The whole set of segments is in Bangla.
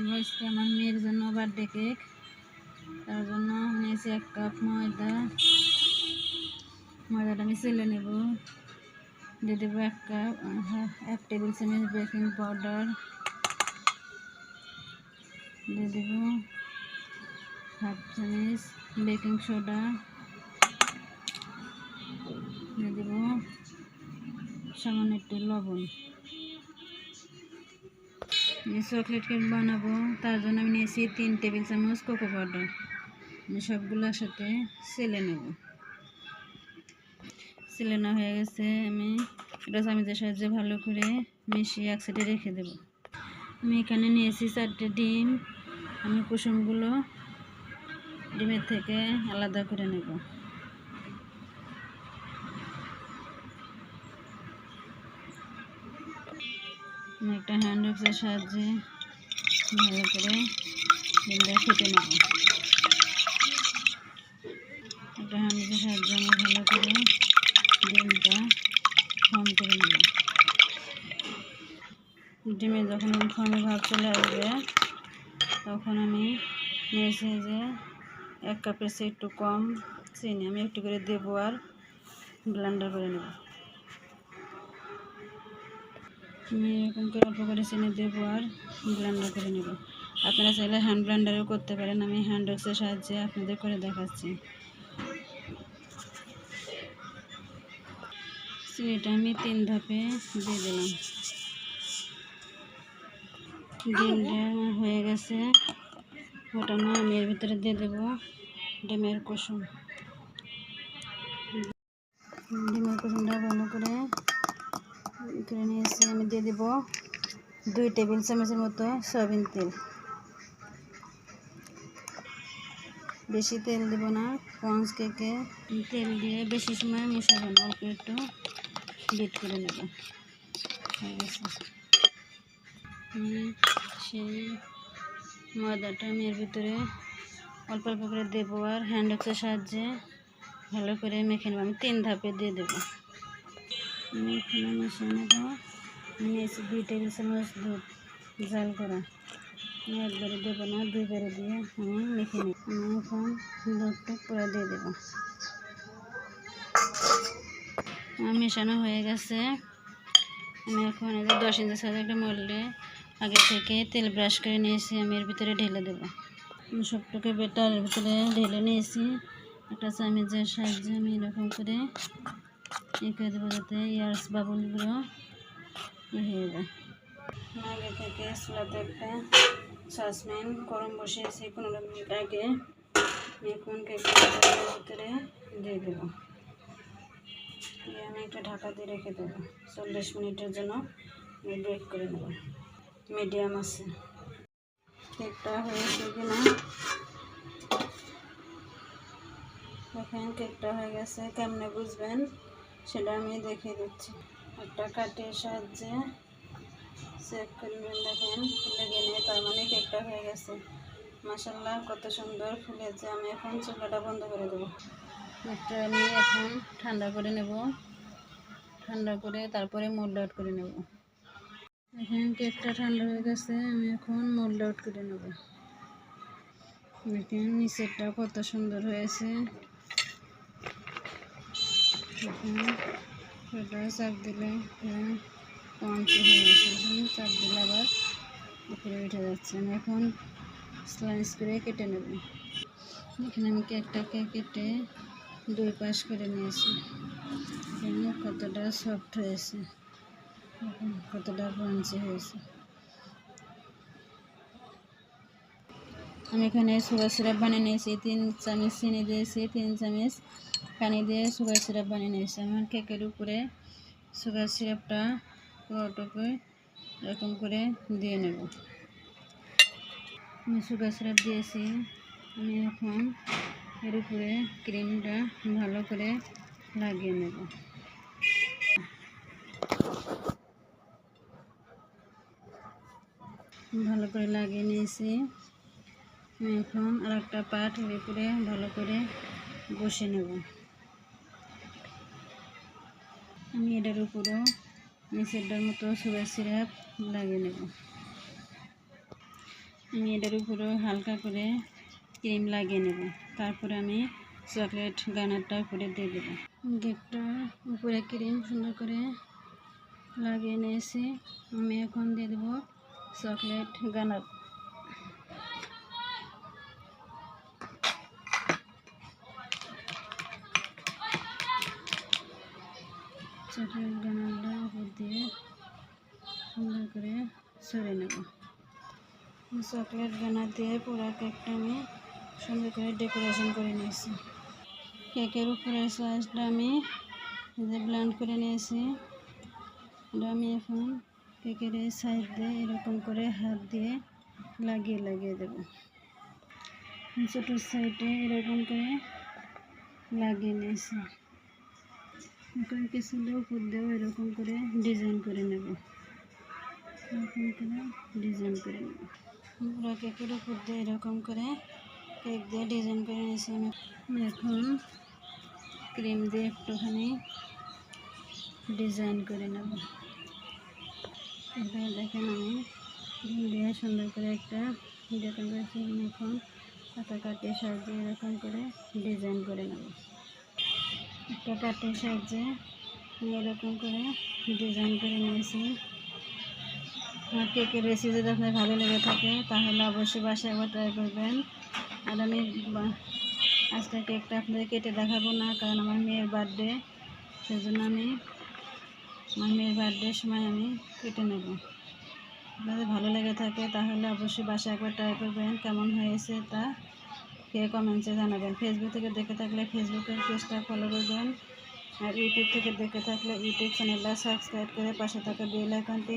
বানাবো আজকে আমার মেয়ের জন্য বার্থডে কেক তার জন্য নিয়েছি এক কাপ ময়দা। ময়দাটা আমি চেলে নেব। দিয়ে দেবো এক কাপ আহ, এক টেবিল চামচ বেকিং পাউডার দিয়ে দেবো হাফ চামচ বেকিং সোডা দিয়ে দেবো সামান্য একটু লবণ। চকলেট কেক বানাবো, তার জন্য আমি নিয়েছি তিন টেবিল চামচ কোকো পাউডার। আমি সবগুলো একসাথে সেলে নেব। সেলেনা হয়ে গেছে, আমি এটা চামিচের সাহায্যে ভালো করে মিশিয়ে এক সাইডে রেখে দেব। আমি এখানে নিয়েছি চারটে ডিম। আমি কুসুমগুলো ডিমের থেকে আলাদা করে নেব। একটা হ্যান্ড ওয়াক্সের সাহায্যে ভালো করে ডিমটা ফেটে নেব। একটা হ্যান্ড ওয়াক্সের সাহায্যে আমি ভালো করে ডিমটা ফর্ম করে নেব। ডিমে যখন ফর্মে ভাব চলে আসবে, তখন আমি নিয়েছি যে এক কাপের চেয়ে একটু কম চিনি আমি একটু করে দেবো আর ব্লেন্ডার করে নেব। আমি এরকম করে অল্প করে চিনি দেবো আর ব্লেন্ডার করে নেব। আপনারা চাইলে হ্যান্ড ব্লেন্ডারও করতে পারেন, আমি হ্যান্ড ওয়াক্সের সাহায্যে আপনাদের করে দেখাচ্ছি। চিনিটা আমি তিন ধাপে দিয়ে দিলাম। ডিমটা হয়ে গেছে ফোটানো আমি এর ভিতরে দিয়ে দেবো, ডিমের কুসুম। দেব দুই টেবিল চামচের মতো সয়াবিন তেল। বেশি তেল দেব না, পঞ্চ কেকে তেল দিয়ে বেশি সময় মেশাবো না, অল্প একটু বিট করে নেব। সেই ময়দাটা আমি এর ভিতরে অল্প অল্প করে দেবো আর হ্যান্ড ওয়াক্সের সাহায্যে ভালো করে মেখে নেব। আমি তিন ধাপে দিয়ে দেবো। আমি এখানে মিশিয়ে নেব। নিয়েছি, দুই টেবিল দুধ জাল করা। একবারে দেবো না, দুইবারে দিয়ে আমি মেখে নেব। আমি এখন দুধটা পুরো দিয়ে দেবো। মেশানো হয়ে গেছে। আমি এখন দশ ইঞ্চি সাইজের একটা মোল্ডে আগে থেকে তেল ব্রাশ করে নিয়েছি, আমি এর ভিতরে ঢেলে দেবো। সবটুকু বেটার এর ভিতরে ঢেলে নিয়েছি। একটা চামিচের সাহায্যে আমি এরকম করে ইয়ে করে দেবো যাতে ইয়ার্স বাবুলগুলো আগে থেকে চুলাতে একটা সসপ্যান, গরম বসিয়েছি পনেরো মিনিট আগে এখন ভিতরে দিয়ে দেবো। দিয়ে আমি একটা ঢাকা দিয়ে রেখে দেবো। চল্লিশ মিনিটের জন্য আমি ব্রেক করে নেব। মিডিয়াম আছে। কেকটা হয়েছে কি না? দেখেন কেকটা হয়ে গেছে, কেমনে বুঝবেন? সেটা আমি দেখিয়ে দিচ্ছি। একটা কাঠের সাহায্যে চেক করবেন, দেখেন লেগে নিয়ে তার মানে কেকটা হয়ে গেছে। মাসাল্লাহ কত সুন্দর ফুলেছে আমি এখন চুলাটা বন্ধ করে দেবো। কেকটা আমি এখন ঠান্ডা করে নেব। ঠান্ডা করে তারপরে মোল্ড আউট করে নেব। এখন কেকটা ঠান্ডা হয়ে গেছে, আমি এখন মোল্ড আউট করে নেব। দেখেন, নিচেরটা কত সুন্দর হয়েছে। ওটা চাপ দিলে পঞ্চ হয়ে গেছে, এখন চাপ দিলে আবার উপরে উঠে যাচ্ছে। আমি এখন স্লাইস করে কেটে নেব। এখানে আমি কেকটাকে কেটে দুই পাশ করে নিয়েছি। এখানে কতটা সফট হয়েছে, এখন কতটা ক্রাঞ্চি হয়েছে। আমি এখানে সুগার সিরাপ বানিয়ে নিয়েছি, তিন চামচ চিনি দিয়েছি, তিন চামচ পানি দিয়ে সুগার সিরাপ বানিয়ে নিয়েছি। আমার কেকের উপরে সুগার সিরাপটা পুরোটুকু এরকম করে দিয়ে নেব। আমি সুগার সিরাপ দিয়েছি। আমি এখন এর উপরে ক্রিমটা ভালো করে লাগিয়ে নেব। ভালো করে লাগিয়ে নিয়েছি। এখন আর একটা পাট উপরে ভালো করে বসে নেব। আমি এটার উপরেও নিচেরটার মতো সুগার সিরাপ লাগিয়ে নেব। আমি এটার উপরে হালকা করে ক্রিম লাগিয়ে নেব। তারপরে আমি চকলেট গানারটা উপরে দিয়ে দেবো। কেকটা উপরে ক্রিম সুন্দর করে লাগিয়ে নিয়েছি। আমি এখন দিয়ে দেবো চকলেট গানার। চকলেট গানারটা উপর দিয়ে সুন্দর করে সরে নেব। চকলেট গানার দিয়ে পুরো কেকটা আমি সুন্দর করে ডেকোরেশন করে নিয়েছি। কেকের উপরে স্লাইসটা আমি ব্লেন্ড করে নিয়েছি। এটা আমি এখন কেকের এই সাইড দিয়ে এরকম করে হাত দিয়ে লাগিয়ে লাগিয়ে দেব। ছোটো সাইডে এরকম করে লাগিয়ে নিয়েছি। এখন কিছু উপর এরকম করে ডিজাইন করে নেব। এরকম করে ডিজাইন করে নেব। পুরো কেকের উপর দিয়ে এরকম করে কেক দিয়ে ডিজাইন করে নিয়েছি। আমি এখন ক্রিম দিয়ে একটুখানি ডিজাইন করে নেব। এখানে দেখেন আমি ক্রিম দিয়ে সুন্দর করে একটা ডিজাইন করেছি এখন কাটিয়ে সাহায্যে এরকম করে ডিজাইন করে নেব। একটা কাটিয়ে সাহায্যে এরকম করে ডিজাইন করে নিয়েছি। আমার কেকের রেসিপি যদি আপনার ভালো লেগে থাকে, তাহলে অবশ্যই বাসায় একবার ট্রাই করবেন। আর আমি আজকে কেকটা আপনাদের কেটে দেখাবো না, কারণ আমার মেয়ের বার্থডে সেজন্য আমি, আমার মেয়ের বার্থডের সময় আমি কেটে নেব। আপনাদের ভালো লেগে থাকে, তাহলে অবশ্যই বাসায় একবার ট্রাই করবেন, কেমন হয়েছে তা কে কমেন্টসে জানাবেন? ফেসবুক থেকে দেখে থাকলে ফেসবুকের পেজটা ফলো করবেন আর ইউটিউব থেকে দেখে থাকলে ইউটিউব চ্যানেলটা সাবস্ক্রাইব করে পাশে থাকা বেল আইকনটি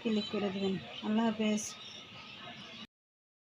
ক্লিক করে দেবেন। আল্লাহ হাফেজ।